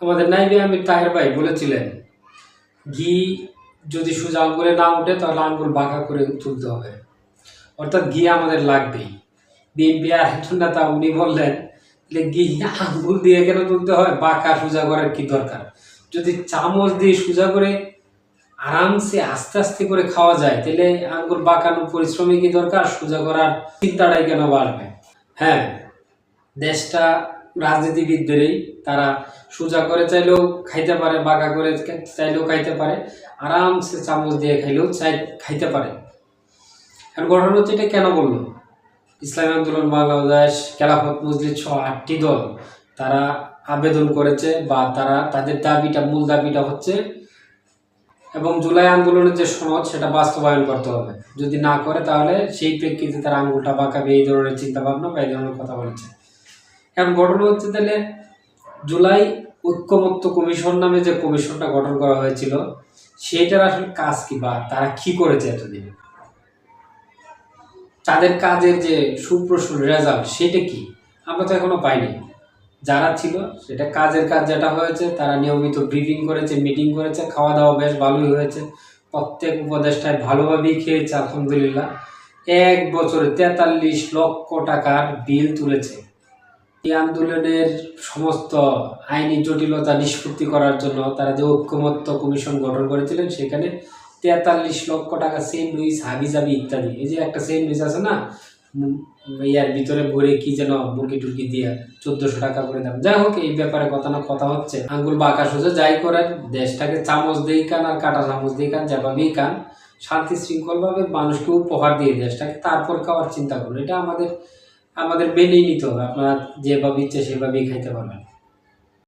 আমাদের নাইবে আমির তাহের ভাই বলেছিলেন, ঘি যদি সোজা আঙ্গুলে না উঠে, তাহলে আঙ্গুল বাঁকা করে তুলতে হবে। অর্থাৎ ঘি আমাদের লাগবেই। বিএনপি আর উনি বললেন যে ঘি আঙ্গুল দিয়ে কেন তুলতে হয়? বাঁকা সোজা করার কি দরকার? যদি চামচ দিয়ে সোজা করে আরামসে আস্তে আস্তে করে খাওয়া যায়, তাহলে আঙ্গুল বাঁকানোর পরিশ্রমী কি দরকার? সোজা করার চিন্তাটাই কেন বাড়বে? হ্যাঁ দেশটা রাজনীতিবিদদেরই তারা সোজা করে চাইলেও খাইতে পারে, বাঁকা করে চাইলেও খাইতে পারে, আরামসে চামচ দিয়ে খাইলেও চাই, খাইতে পারে। এখন ঘটনা হচ্ছে এটা কেন বলল? ইসলামী আন্দোলন, বাংলাদেশ খেলাফত মসজিদ সহ আটটি দল তারা আবেদন করেছে বা তারা তাদের দাবিটা, মূল দাবিটা হচ্ছে এবং জুলাই আন্দোলনের যে সনদ, সেটা বাস্তবায়ন করতে হবে। যদি না করে তাহলে সেই প্রেক্ষিতে তারা আঙুলটা বাঁকাবে, এই ধরনের চিন্তা ভাবনা বা এই ধরনের কথা বলেছে। এখন ঘটনা হচ্ছে তাহলে জুলাই ঐক্যমত্য কমিশন নামে যে কমিশনটা গঠন করা হয়েছিল, সেইটার আসলে কাজ কি বা তারা কি করেছে এতদিন? তাদের কাজের যে সুপ্রসূল রেজাল্ট, সেটা কি? আমরা তো এখনও পাইনি। যারা ছিল, সেটা কাজের কাজ যেটা হয়েছে, তারা নিয়মিত ব্রিফিং করেছে, মিটিং করেছে খাওয়া দাওয়া বেশ ভালোই হয়েছে। প্রত্যেক উপদেষ্টায় ভালোভাবেই খেয়েছে, আলহামদুলিল্লাহ। এক বছরে তেতাল্লিশ লক্ষ টাকার বিল তুলেছে। এই আন্দোলনের সমস্ত আইনি জটিলতা নিষ্পত্তি করার জন্য তারা যে ঐক্যমত্য কমিশন গঠন করেছিলেন, সেখানে তেতাল্লিশ লক্ষ টাকা সেম লুইস হাবিজাবি ইত্যাদি। এই যে একটা সেম লুইস আছে না ইয়ার ভিতরে ভরে কি যেন মুরগি টুরগি দিয়ে চোদ্দশো টাকা করে দাম যাই হোক, এই ব্যাপারে কথা না কথা হচ্ছে। আঙ্গুল বাঁকা সোজা যাই করেন, দেশটাকে চামচ দিই কান আর কাটা চামচ দিই কান, যেভাবেই কান, শান্তি শৃঙ্খলভাবে মানুষকে উপহার দিয়ে দেশটাকে তারপর খাওয়ার চিন্তা করুন। এটা আমাদের আমাদের মেনেই নিতে হবে। আপনার যেভাবে ইচ্ছা সেভাবেই খাইতে পারবেন।